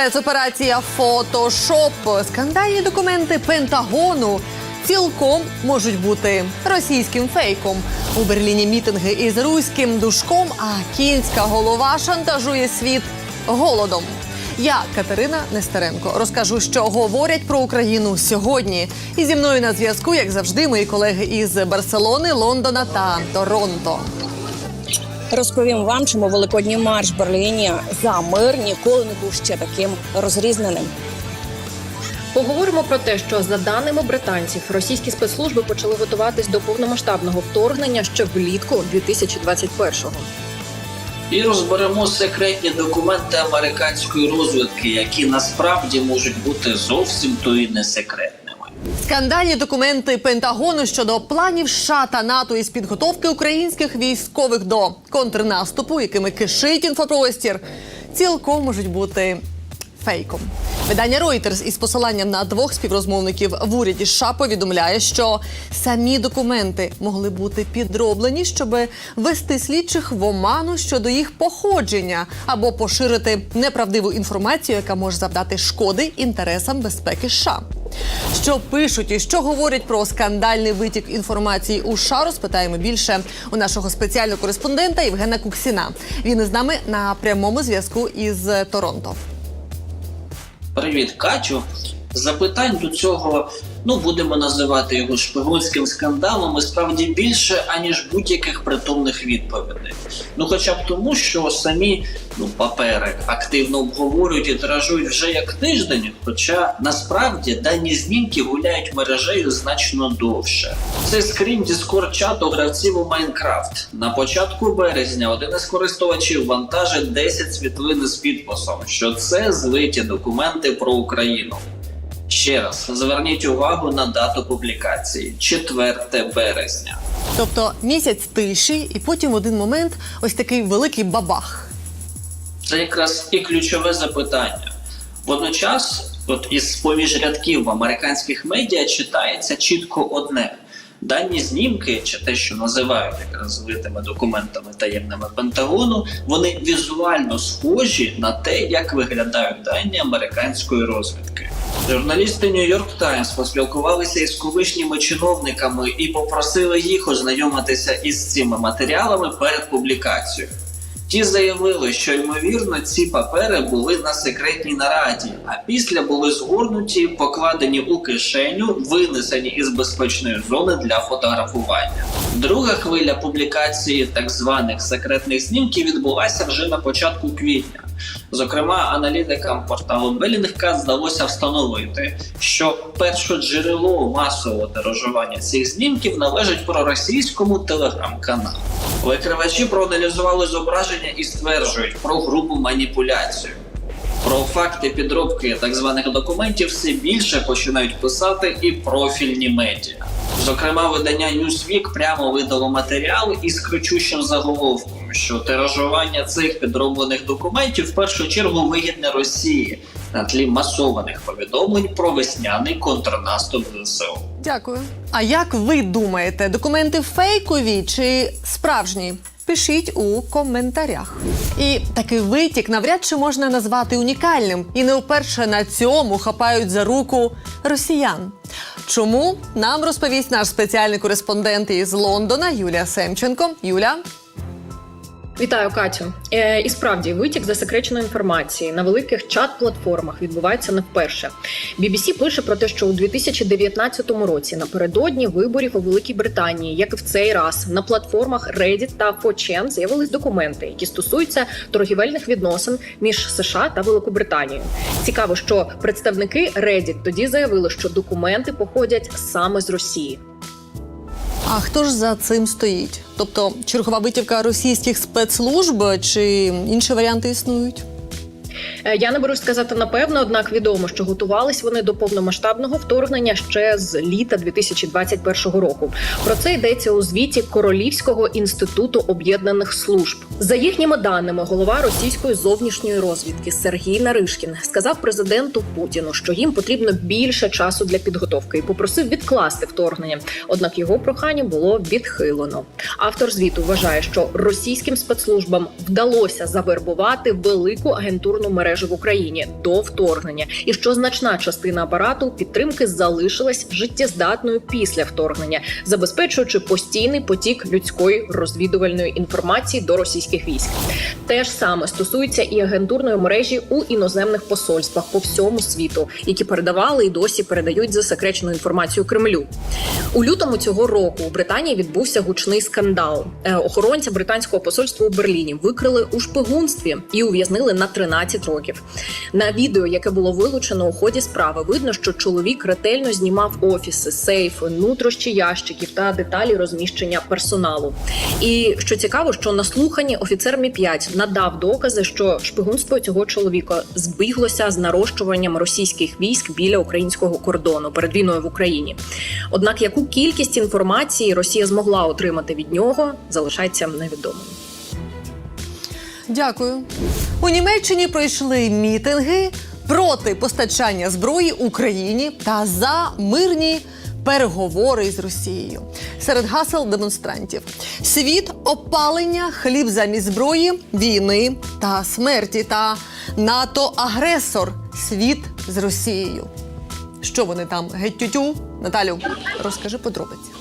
Спецоперація Фотошоп. Скандальні документи Пентагону цілком можуть бути російським фейком. У Берліні мітинги із руським душком, а кінська голова шантажує світ голодом. Я Катерина Нестеренко розкажу, що говорять про Україну сьогодні. І зі мною на зв'язку, як завжди, мої колеги із Барселони, Лондона та Торонто. Розповім вам, чому великодній марш в Берліні за мир ніколи не був ще таким розрізненим. Поговоримо про те, що за даними британців, російські спецслужби почали готуватись до повномасштабного вторгнення ще влітку 2021-го. І розберемо секретні документи американської розвідки, які насправді можуть бути зовсім то і не секретними. Скандальні документи Пентагону щодо планів США та НАТО із підготовки українських військових до контрнаступу, якими кишить інфопростір, цілком можуть бути фейком. Видання Reuters із посиланням на двох співрозмовників в уряді США повідомляє, що самі документи могли бути підроблені, щоб вести слідчих в оману щодо їх походження або поширити неправдиву інформацію, яка може завдати шкоди інтересам безпеки США. Що пишуть і що говорять про скандальний витік інформації у США, розпитаємо більше у нашого спеціального кореспондента Євгена Куксіна. Він із нами на прямому зв'язку із Торонто. Привіт, Катю. Запитань до цього, ну будемо називати його шпигунським скандалом, і справді більше, аніж будь-яких притомних відповідей. Ну, хоча б тому, що самі ну, папери активно обговорюють і тиражують вже як тиждень, хоча насправді дані знімки гуляють мережею значно довше. Це скрін Discord чату гравців у Майнкрафт. На початку березня один із користувачів вантажить 10 світлин з підписом, що це злиті документи про Україну. Ще раз зверніть увагу на дату публікації 4 березня. Тобто місяць тиші, і потім в один момент ось такий великий бабах. Це якраз і ключове запитання. Водночас, от із поміж рядків в американських медіа читається чітко одне: дані знімки, чи те, що називають якраз витими документами таємними Пентагону, вони візуально схожі на те, як виглядають дані американської розвідки. Журналісти Нью-Йорк Таймс поспілкувалися із колишніми чиновниками і попросили їх ознайомитися із цими матеріалами перед публікацією. Ті заявили, що ймовірно ці папери були на секретній нараді, а після були згорнуті, покладені у кишеню, винесені із безпечної зони для фотографування. Друга хвиля публікації так званих секретних знімків відбулася вже на початку квітня. Зокрема, аналітикам порталу Bellingcat здалося встановити, що перше джерело масового тиражування цих знімків належить проросійському телеграм-каналу. Викривачі проаналізували зображення і стверджують про грубу маніпуляцію. Про факти підробки так званих документів все більше починають писати і профільні медіа. Зокрема, видання Newsweek прямо видало матеріал із кричущим заголовком, що тиражування цих підроблених документів в першу чергу вигідне Росії на тлі масованих повідомлень про весняний контрнаступ ЗСУ. Дякую. А як ви думаєте, документи фейкові чи справжні? Пишіть у коментарях. І такий витік навряд чи можна назвати унікальним. І не вперше на цьому хапають за руку росіян. Чому нам розповість наш спеціальний кореспондент із Лондона Юлія Семченко. Юля, Вітаю, Катю. Е, і справді витік засекреченої інформації на великих чат-платформах відбувається не вперше. BBC пише про те, що у 2019 році напередодні виборів у Великій Британії, як і в цей раз, на платформах Reddit та 4chan з'явились документи, які стосуються торгівельних відносин між США та Великобританією. Цікаво, що представники Reddit тоді заявили, що документи походять саме з Росії. А хто ж за цим стоїть? Тобто чергова витівка російських спецслужб чи інші варіанти існують? Я не берусь сказати напевно, однак відомо, що готувались вони до повномасштабного вторгнення ще з літа 2021 року. Про це йдеться у звіті Королівського інституту об'єднаних служб. За їхніми даними, голова російської зовнішньої розвідки Сергій Наришкін сказав президенту Путіну, що їм потрібно більше часу для підготовки, і попросив відкласти вторгнення. Однак його прохання було відхилено. Автор звіту вважає, що російським спецслужбам вдалося завербувати велику агентурну інформаційну мережу в Україні до вторгнення, і що значна частина апарату підтримки залишилась життєздатною після вторгнення, забезпечуючи постійний потік людської розвідувальної інформації до російських військ. Те ж саме стосується і агентурної мережі у іноземних посольствах по всьому світу, які передавали і досі передають засекречену інформацію Кремлю. У лютому цього року у Британії відбувся гучний скандал. Е, Охоронця британського посольства у Берліні викрили у шпигунстві і ув'язнили на 13 років. На відео, яке було вилучено у ході справи, видно, що чоловік ретельно знімав офіси, сейфи, нутрощі ящиків та деталі розміщення персоналу. І що цікаво, що на слуханні офіцер Мі 5 надав докази, що шпигунство цього чоловіка збіглося з нарощуванням російських військ біля українського кордону перед війною в Україні. Однак яку кількість інформації Росія змогла отримати від нього, залишається невідомим. Дякую. У Німеччині пройшли мітинги проти постачання зброї Україні та за мирні переговори з Росією. Серед гасел демонстрантів світ опалення, хліб замість зброї, війни та смерті та НАТО агресор світ з Росією. Що вони там геть тютю? Наталю, розкажи подробиці.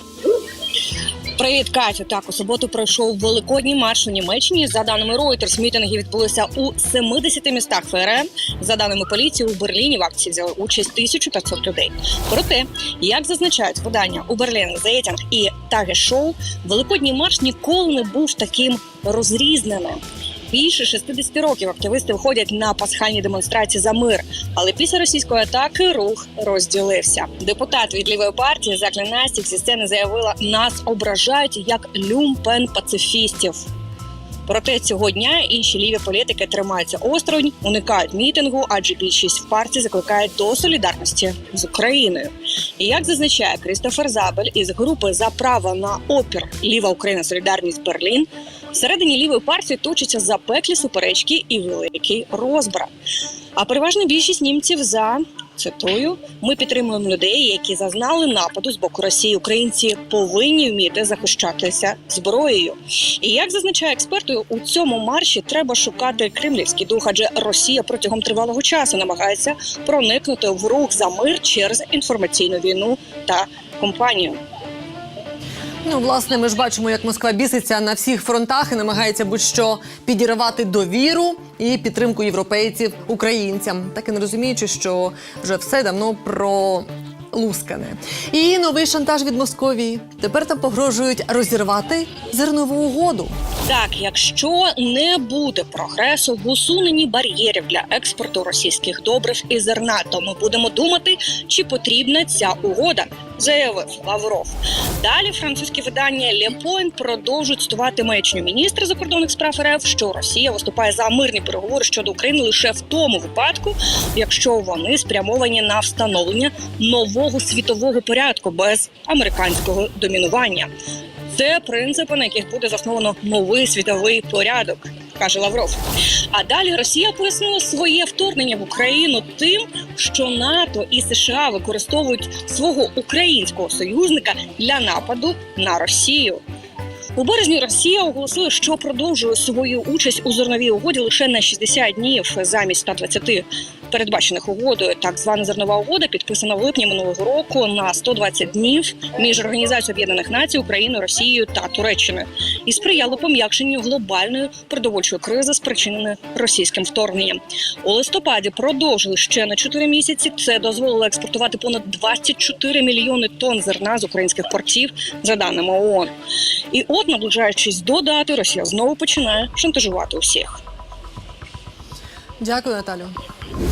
Привіт, Катю. Так, у суботу пройшов великодній марш у Німеччині. За даними Reuters, мітинги відбулися у 70 містах ФРН. За даними поліції, у Берліні в акції взяли участь 1500 людей. Проте, як зазначають видання у Берлін Зейтінг і Таге великодній марш ніколи не був таким розрізненим. Більше 60 років активісти виходять на пасхальні демонстрації за мир. Але після російської атаки рух розділився. Депутат від лівої партії Заклінастік зі сцени заявила: нас ображають як люмпен пацифістів. Проте цього дня інші ліві політики тримаються осторонь, уникають мітингу, адже більшість в партії закликають до солідарності з Україною. І як зазначає Крістофер Забель із групи за право на опір Ліва Україна Солідарність Берлін, всередині лівої партії точаться запеклі суперечки і великий розбрат. А переважна більшість німців за цитую: ми підтримуємо людей, які зазнали нападу з боку Росії. Українці повинні вміти захищатися зброєю. І як зазначає експерти, у цьому марші треба шукати кремлівський дух, адже Росія протягом тривалого часу намагається проникнути в рух за мир через інформаційну війну та компанію. Ну, власне, ми ж бачимо, як Москва біситься на всіх фронтах і намагається будь-що підірвати довіру і підтримку європейців українцям, так і не розуміючи, що вже все давно про. Лускане. І новий шантаж від Московії. Тепер там погрожують розірвати зернову угоду. Так, якщо не буде прогресу в усуненні бар'єрів для експорту російських добрив і зерна, то ми будемо думати, чи потрібна ця угода, заявив Лавров. Далі французьке видання Point продовжують цитувати маячню міністра закордонних справ РФ, що Росія виступає за мирні переговори щодо України лише в тому випадку, якщо вони спрямовані на встановлення нового світового порядку без американського домінування. Це принципи, на яких буде засновано новий світовий порядок, каже Лавров. А далі Росія пояснила своє вторгнення в Україну тим, що НАТО і США використовують свого українського союзника для нападу на Росію. У березні Росія оголосила, що продовжує свою участь у зерновій угоді лише на 60 днів замість 120 передбачених угодою. Так звана зернова угода підписана в липні минулого року на 120 днів між Організацією Об'єднаних Націй, Україною, Росією та Туреччиною і сприяло пом'якшенню глобальної продовольчої кризи, спричиненої російським вторгненням. У листопаді продовжили ще на 4 місяці. Це дозволило експортувати понад 24 мільйони тонн зерна з українських портів, за даними ООН. І от, наближаючись до дати, Росія знову починає шантажувати усіх. Дякую, Наталю.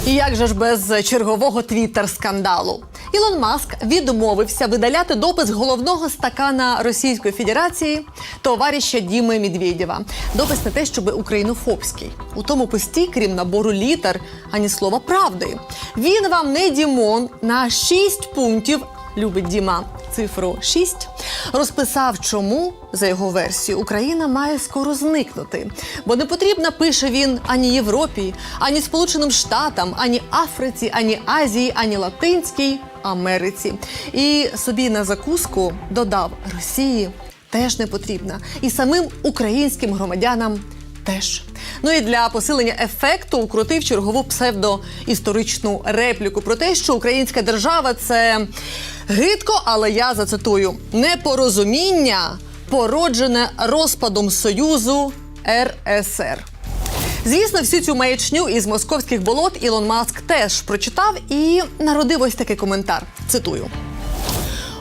І як же ж без чергового твіттер-скандалу? Ілон Маск відмовився видаляти допис головного стакана Російської Федерації товариша Діми Медведєва. Допис не те, щоб українофобський. У тому пості, крім набору літер, ані слова правди. Він вам не Дімон на 6 пунктів. Любить Діма цифру 6, розписав, чому за його версією Україна має скоро зникнути, бо не потрібна, пише він ані Європі, ані Сполученим Штатам, ані Африці, ані Азії, ані Латинській Америці. І собі на закуску додав Росії теж не потрібна, і самим українським громадянам теж. Ну і для посилення ефекту укрутив чергову псевдоісторичну репліку про те, що українська держава це гидко, але я зацитую непорозуміння, породжене розпадом Союзу РСР. Звісно, всю цю маячню із московських болот Ілон Маск теж прочитав і народив ось такий коментар. Цитую.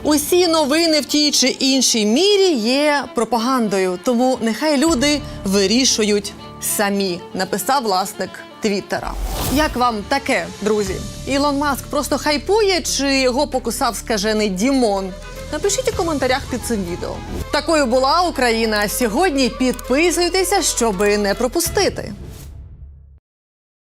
Усі новини в тій чи іншій мірі є пропагандою, тому нехай люди вирішують самі, написав власник Твіттера. Як вам таке, друзі? Ілон Маск просто хайпує чи його покусав скажений Дімон? Напишіть у коментарях під цим відео. Такою була Україна. Сьогодні підписуйтеся, щоби не пропустити.